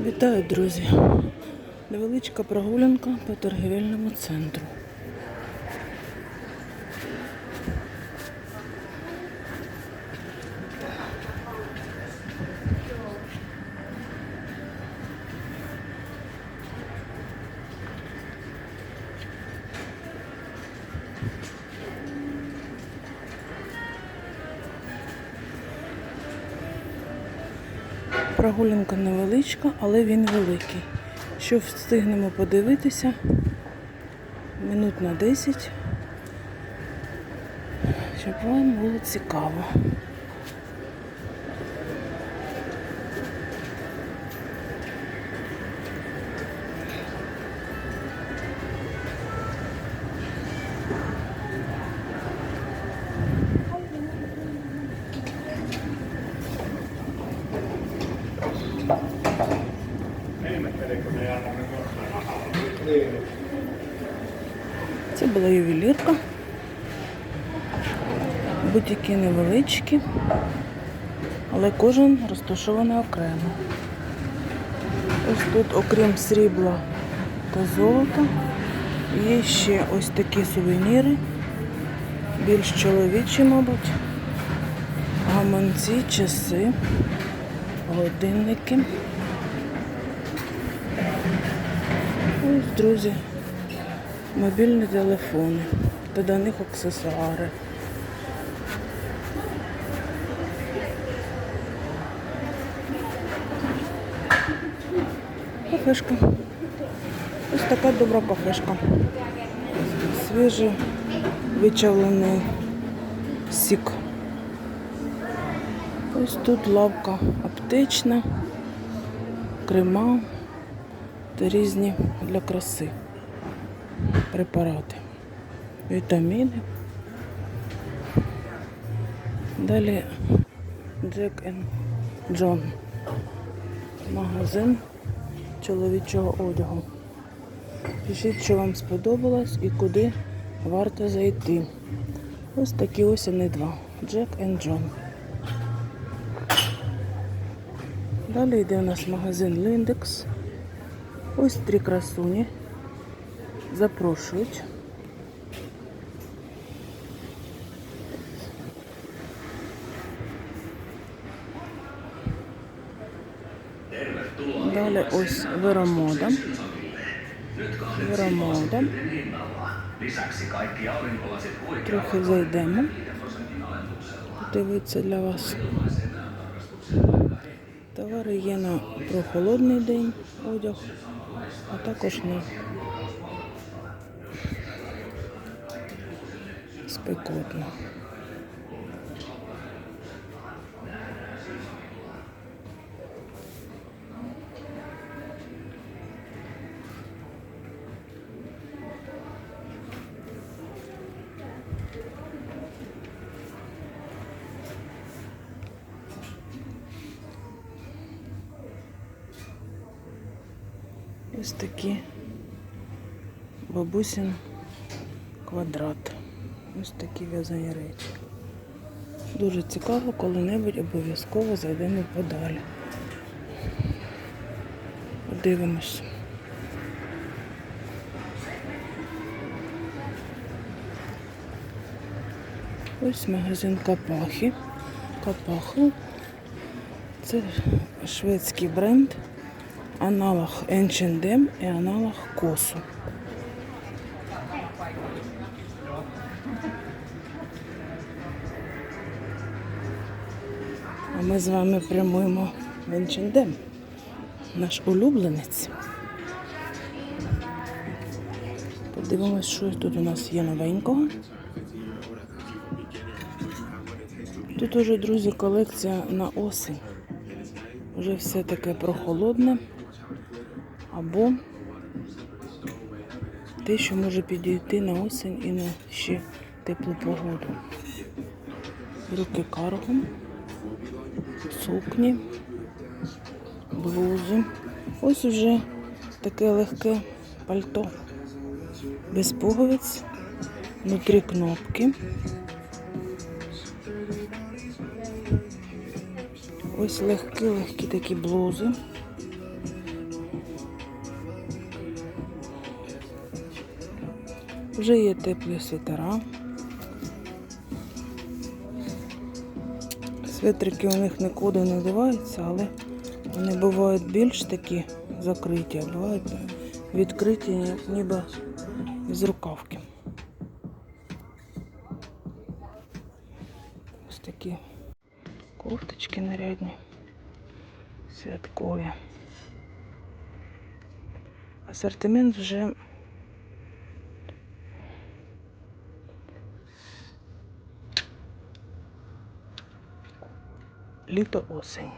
Вітаю, друзі! Невеличка прогулянка по торгівельному центру. Прогулянка невеличка, але він великий. Що встигнемо подивитися? Минут на 10. Щоб вам було цікаво. Це була ювелірка. Бутики невеличкі, але кожен розташований окремо. Ось тут, окрім срібла та золота, є ще ось такі сувеніри, більш чоловічі, мабуть, гаманці, часи, годинники. Ось, друзі, мобільні телефони та до них аксесуари. Кафешка. Ось така добра кафешка. Свіжий вичавлений сік. Ось тут лавка аптечна, крема та різні для краси препарати, вітаміни. Далі Джек Джон. Магазин чоловічого одягу. Пишіть, що вам сподобалось і куди варто зайти. Ось такі ось вони два. Джек Джон. Далі йде у нас магазин Ліндекс. Ось три красуні. Запрошують. Далі ось aurinkolasit huikealla Трохи зайдемо. Подивиться для вас. Товари є на прохолодний день одяг, а також на спекотно. Ось такі бабусин квадрат. Ось такі в'язані речі. Дуже цікаво, коли-небудь обов'язково зайдемо подалі. Подивимось. Ось магазин Капахи. Капаху. Це шведський бренд. Аналог H&M і аналог Косу. Ми з вами прямуємо в H&M. Наш улюбленець. Подивимось, що тут у нас є новенького. Тут уже, друзі, колекція на осінь. Вже все таке прохолодне. Або те, що може підійти на осінь і на ще теплу погоду. Брюки карго, сукні, блузи. Ось уже таке легке пальто. Без пуговиць, внутрі кнопки. Ось легкі-легкі такі блузи. Вже є теплі світера. Свитрики у них нікуди не діваються, але вони бувають більш такі закриті, а бувають відкриті, ні- ніби з рукавки. Ось такі кофточки нарядні, святкові. Асортимент вже літо осень.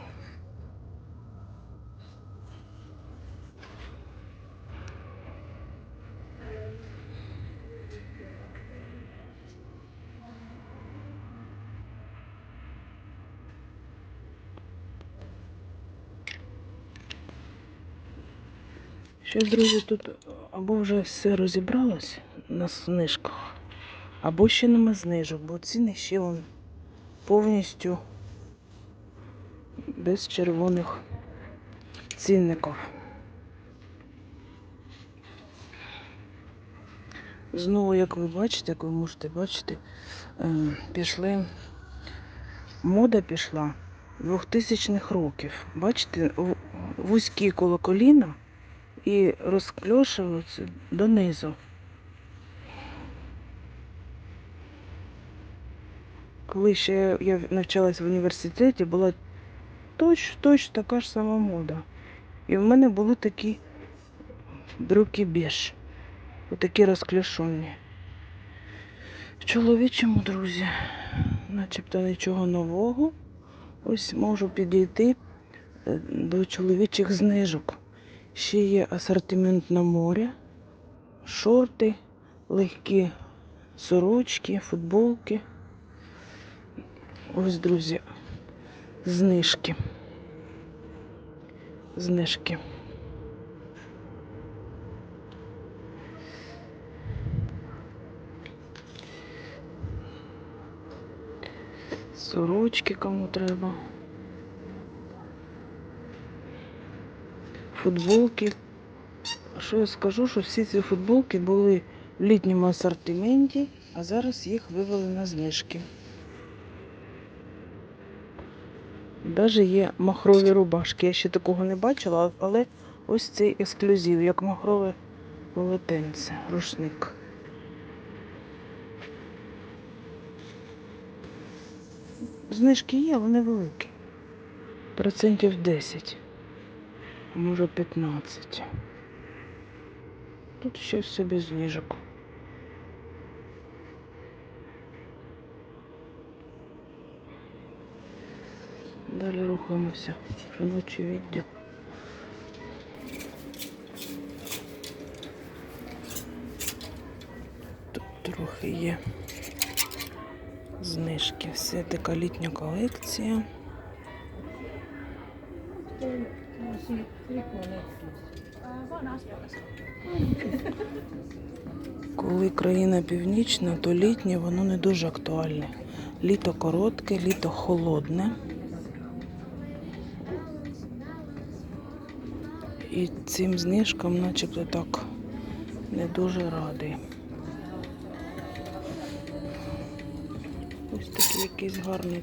Що, друзі, тут або вже все розібралось на знижках, або ще нема знижок, бо ціни ще вон повністю без червоних цінників. Знову, як ви бачите, як ви можете бачити, е, пішли, мода пішла 2000-х років. Бачите, вузькі коло коліна і розкльошуються донизу. Коли ще я навчалась в університеті, була точно, точно така ж сама мода. І в мене були такі брюки біж. Отакі розклішені. В чоловічому, друзі, начебто нічого нового. Ось можу підійти е, до чоловічих знижок. Ще є асортимент на море, шорти, легкі сорочки, футболки. Ось, друзі, знижки. Знижки. Сорочки кому треба. Футболки. Що я скажу, що всі ці футболки були в літньому асортименті, а зараз їх вивели на знижки. Навіть є махрові рубашки. Я ще такого не бачила, але ось цей ексклюзив, як махрове полотенце, рушник. Знижки є, але невеликі. Процентів 10, а може 15. Тут ще все без Далі рухаємося. Жіночий відділ. Тут трохи є знижки. Все така літня колекція. Коли країна північна, то літнє воно не дуже актуальне. Літо коротке, літо холодне. І цим знижкам начебто так не дуже радий. Ось такий якийсь гарний